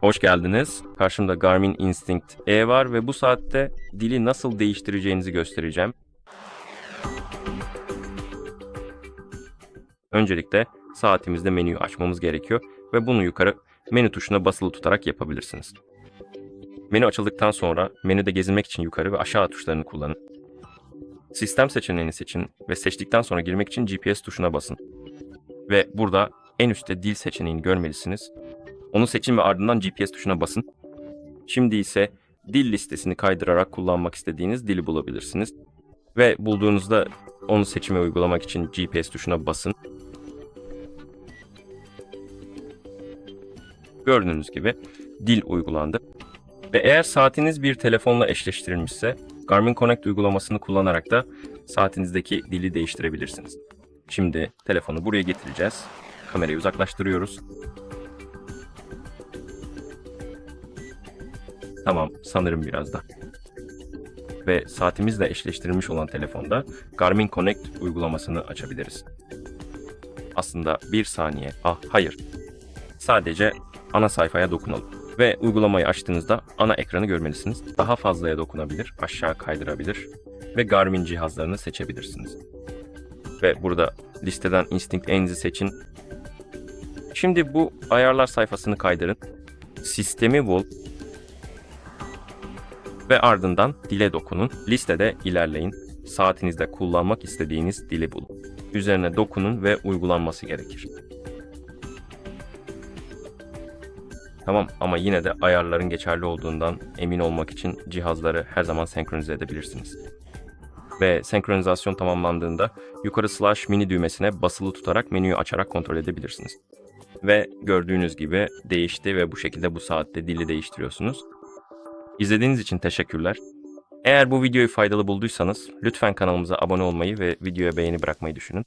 Hoş geldiniz. Karşımda Garmin Instinct E var ve bu saatte dili nasıl değiştireceğinizi göstereceğim. Öncelikle saatimizde menüyü açmamız gerekiyor ve bunu yukarı menü tuşuna basılı tutarak yapabilirsiniz. Menü açıldıktan sonra menüde gezinmek için yukarı ve aşağı tuşlarını kullanın. Sistem seçeneğini seçin ve seçtikten sonra girmek için GPS tuşuna basın. Ve burada en üstte dil seçeneğini görmelisiniz. Onu seçin ve ardından GPS tuşuna basın. Şimdi ise dil listesini kaydırarak kullanmak istediğiniz dili bulabilirsiniz. Ve bulduğunuzda onu seçime uygulamak için GPS tuşuna basın. Gördüğünüz gibi dil uygulandı. Ve eğer saatiniz bir telefonla eşleştirilmişse Garmin Connect uygulamasını kullanarak da saatinizdeki dili değiştirebilirsiniz. Şimdi telefonu buraya getireceğiz. Kamerayı uzaklaştırıyoruz. Tamam, sanırım biraz da. Ve saatimizle eşleştirilmiş olan telefonda Garmin Connect uygulamasını açabiliriz. Aslında bir saniye, ah hayır. Sadece ana sayfaya dokunalım. Ve uygulamayı açtığınızda ana ekranı görmelisiniz. Daha fazlaya dokunabilir, aşağı kaydırabilir ve Garmin cihazlarını seçebilirsiniz. Ve burada listeden Instinct Enz'i seçin. Şimdi bu ayarlar sayfasını kaydırın. Sistemi bul ve ardından dile dokunun. Listede ilerleyin. Saatinizde kullanmak istediğiniz dili bulun. Üzerine dokunun ve uygulanması gerekir. Tamam ama yine de ayarların geçerli olduğundan emin olmak için cihazları her zaman senkronize edebilirsiniz. Ve senkronizasyon tamamlandığında yukarı slash mini düğmesine basılı tutarak menüyü açarak kontrol edebilirsiniz. Ve gördüğünüz gibi değişti ve bu şekilde bu saatte dili değiştiriyorsunuz. İzlediğiniz için teşekkürler. Eğer bu videoyu faydalı bulduysanız lütfen kanalımıza abone olmayı ve videoya beğeni bırakmayı düşünün.